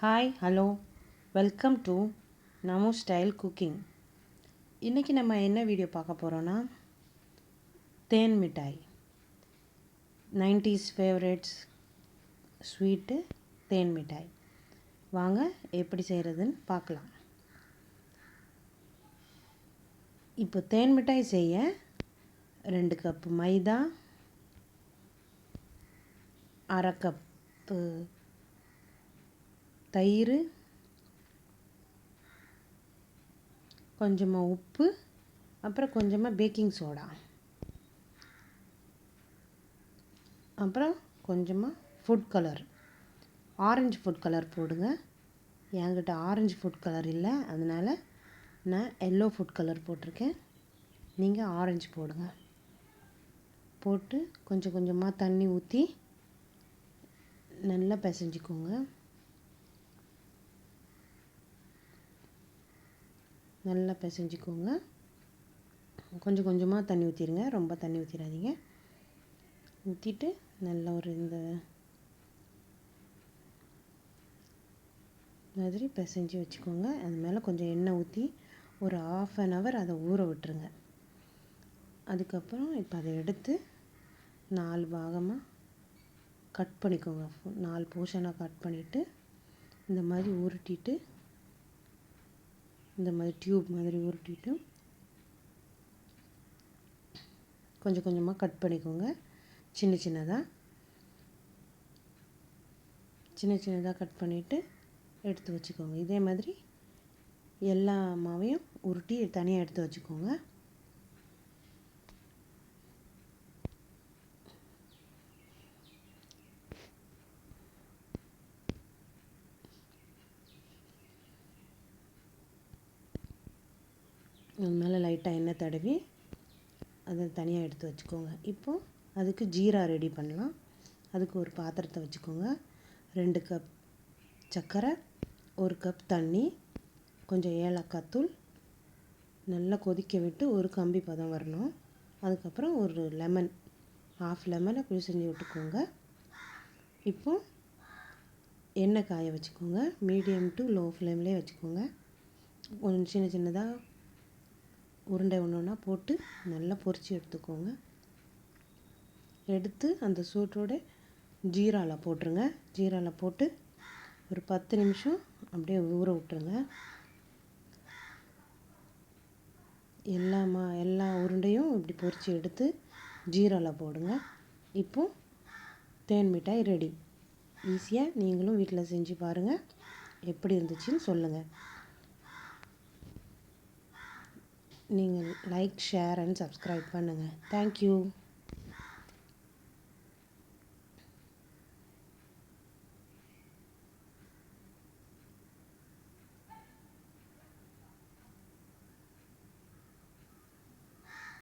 Hi hello welcome to Namo style cooking இன்றைக்கி நம்ம என்ன வீடியோ பார்க்க போகிறோன்னா தேன் மிட்டாய். நைன்டிஸ் ஃபேவரெட்ஸ் ஸ்வீட்டு தேன் மிட்டாய். வாங்க எப்படி செய்கிறதுன்னு பார்க்கலாம். இப்போ தேன் மிட்டாய் செய்ய ரெண்டு கப்பு மைதா அரை கப்பு தயிர் கொஞ்சமாக உப்பு அப்புறம் கொஞ்சமாக பேக்கிங் சோடா அப்புறம் கொஞ்சமாக food colour orange food colour போடுங்க. என்கிட்ட ஆரஞ்சு ஃபுட் கலர் இல்லை. அதனால் நான் எல்லோ ஃபுட் கலர் போட்டிருக்கேன். நீங்கள் ஆரஞ்சு போடுங்க. போட்டு கொஞ்சம் கொஞ்சமாக தண்ணி ஊற்றி நல்லா பிசைஞ்சிக்கோங்க. நல்லா பிசைஞ்சிக்கோங்க. கொஞ்சம் கொஞ்சமாக தண்ணி ஊற்றிடுங்க ரொம்ப தண்ணி ஊற்றிடாதீங்க ஊற்றிட்டு நல்லா ஒரு இந்த மாதிரி பிசைஞ்சு வச்சுக்கோங்க. அது மேலே கொஞ்சம் எண்ணெய் ஊற்றி ஒரு ஆஃப் அன் ஹவர் அதை ஊற விட்டுருங்க. அதுக்கப்புறம் இப்போ அதை எடுத்து நாலு பாகமாக கட் பண்ணிக்கோங்க. நாலு போர்ஷனாக கட் பண்ணிவிட்டு இந்த மாதிரி உருட்டிட்டு இந்த மாதிரி டியூப் மாதிரி உருட்டிட்டு கொஞ்சம் கொஞ்சமாக கட் பண்ணிக்கோங்க. சின்ன சின்னதாக சின்ன சின்னதாக கட் பண்ணிவிட்டு எடுத்து வச்சுக்கோங்க. இதே மாதிரி எல்லா மாவையும் உருட்டி தனியாக எடுத்து வச்சுக்கோங்க. அது மேலே லைட்டாக எண்ணெய் தடவி அதை தனியாக எடுத்து வச்சுக்கோங்க. இப்போது அதுக்கு ஜீரா ரெடி பண்ணலாம். அதுக்கு ஒரு பாத்திரத்தை வச்சுக்கோங்க. ரெண்டு கப் சர்க்கரை ஒரு கப் தண்ணி கொஞ்சம் ஏலக்காய் தூள் நல்லா கொதிக்க விட்டு ஒரு கம்பி பதம் வரணும். அதுக்கப்புறம் ஒரு லெமன் ஆஃப் லெமனை பிழிஞ்சு விட்டுக்கோங்க. இப்போது எண்ணெய் காய வச்சுக்கோங்க. மீடியம் டு லோ ஃப்ளேம்லேயே வச்சுக்கோங்க. கொஞ்சம் சின்ன சின்னதாக உருண்டை ஒன்று ஒன்றா போட்டு நல்லா பொரித்து எடுத்துக்கோங்க. எடுத்து அந்த சூட்டோட ஜீராவில் போட்டுருங்க. ஜீராவில் போட்டு ஒரு பத்து நிமிஷம் அப்படியே ஊற விட்டுருங்க. எல்லா மா எல்லா உருண்டையும் இப்படி பொரித்து எடுத்து ஜீராவில் போடுங்க. இப்போது தேன் மிட்டாய் ரெடி. ஈஸியாக நீங்களும் வீட்டில் செஞ்சு பாருங்கள் எப்படி இருந்துச்சுன்னு சொல்லுங்கள் நீங்கள் லைக் ஷேர் அண்ட் சப்ஸ்கிரைப் பண்ணுங்கள் தேங்க்யூ